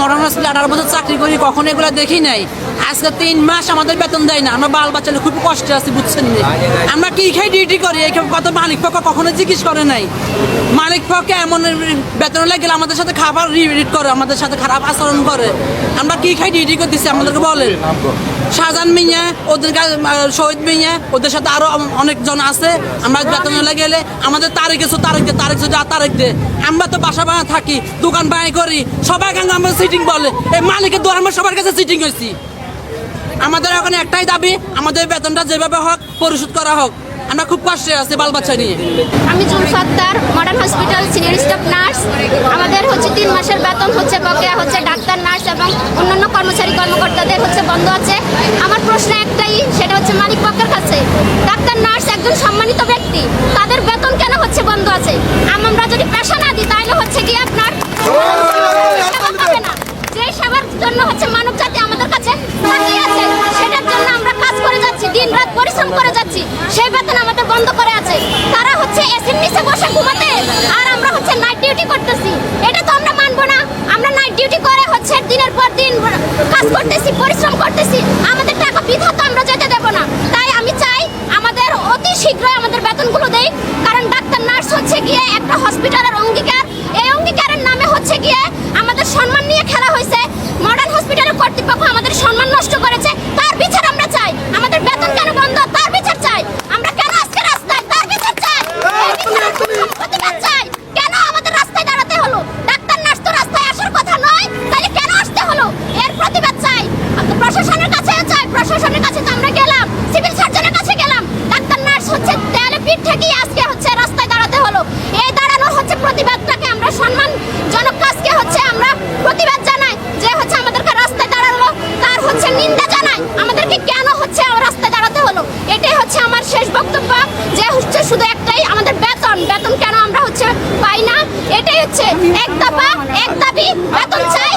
ঘটনা হসপিটাল আঠারো বছর চাকরি করি কখনো এগুলো দেখি নাই। আজকে তিন মাস আমাদের বেতন দেয় না। আমরা বাল বাচ্চা খুব কষ্টে আছি, বুঝছেন নি? আমরা কি খাই ডিউটি করি? এই কত মালিক পক্ষ কখনো জিজ্ঞেস করে নাই। মালিক পক্ষে এমন বেতন গেলে আমাদের সাথে খাবার রিড করে, আমাদের সাথে খারাপ আচরণ করে। আমরা কি খাই ডিউটি করতেছি, আমাদেরকে বলেন। শাহজাহান মিয়া, ওদের শহীদ মিয়া, ওদের সাথে আরও অনেকজন আছে। আমরা বেতন গেলে আমাদের তারিখ এসো তারিখ দে তারিখ যা তারিখ দে। আমরা তো বাসা বানা থাকি, দোকান বাই করি। সবাই আমরা সিটিং বলে? এই মালিকের দ্বারা আমরা সবার কাছে সিটিং হয়েছি। আমাদের এখন একটাই দাবি আমাদের বেতনটা যেভাবে হোক পরিশোধ করা হোক। আমরা খুব কষ্টে আছি বাল বাচ্চা নিয়ে। আমি Zulfattar modern hospital senior staff nurse আমাদের হচ্ছে তিন মাসের বেতন হচ্ছে বকেয়া হচ্ছে ডাক্তার নার্স এবং অন্যান্য কর্মচারী কর্মকর্তাদের হচ্ছে বন্ধ আছে। আমার প্রশ্ন একটাই সেটা হচ্ছে মালিক পক্ষের কাছে। ডাক্তার নার্স একজন সম্মানিত ব্যক্তি তাদের বেতন কেন হচ্ছে বন্ধ আছে? আমরা যদি পেশা না দিই তাহলে হচ্ছে কি আপনার সেবা পাবে না। যে সেবার জন্য হচ্ছে মানব জাতি আমাদের কাছে তাকিয়ে আছে সেটার জন্য আমরা কাজ করে যাচ্ছি দিন রাত পরিশ্রম করে যাচ্ছি। সেই বেতন আমাদের বন্ধ করে আছে। তারা হচ্ছে এসির নিচে বসে ঘুমাতে, আর আমরা হচ্ছে নাইট ডিউটি করতেছি। এটা তো আমরা মানবো না। আমরা নাইট ডিউটি করে হচ্ছে দিনের পর দিন কাজ করতেছি, পরিশ্রম করতেছি। আমাদের টাকা বৃথা তো আমরা যেতে দেবো না। তাই আমি চাই আমাদের অতি শীঘ্রই আমাদের বেতনগুলো দেই। কারণ ডাক্তার, নার্স হচ্ছে গিয়ে একটা হসপিটালের অঙ্গীকার। এই অঙ্গীকারের নামে হচ্ছে গিয়ে আমাদের সম্মান নিয়ে খেলা হয়েছে মডার্ন হসপিটালের কর্তৃপক্ষ আমাদের সম্মান নষ্ট করেছে তার বিচার আমরা চাই আমাদের বেতন কেন বন্ধ তার বিচার চাই আমরা কেন আজকে রাস্তায় তার বিচার চাই এই বিচারের প্রতিবাদ চাই কেন আমাদের রাস্তায় দাঁড়াতে হলো ডাক্তার নার্স তো রাস্তায় আসার কথা নয় তাহলে কেন আসতে হলো এর প্রতিবাদ চাই আমরা প্রশাসনের কাছে চাই প্রশাসনের কাছে তো আমরা গেলাম সিভিল সার্জনের কাছে গেলাম ডাক্তার নার্স হচ্ছে দেয়ালে পিঠ ঠেকিয়ে আজকে হচ্ছে রাস্তায় দাঁড়াতে হলো। এই দাঁড়ানোর হচ্ছে প্রতিবাদটাকে আমরা সম্মানজনক কাজকে হচ্ছে আমরা প্রতিবাদ জানাই। যে হচ্ছে আমাদেরকে রাস্তায় দাঁড়াল, তার হচ্ছে নিন্দা জানাই। আমাদেরকে কেন হচ্ছে রাস্তায় দাঁড়াতে হলো? এটাই হচ্ছে আমার শেষ বক্তব্য। যে হচ্ছে শুধু একটাই আমাদের বেতন। বেতন কেন আমরা হচ্ছে পাই না? এটাই হচ্ছে এক দফা, এক দাবি। বেতন চাই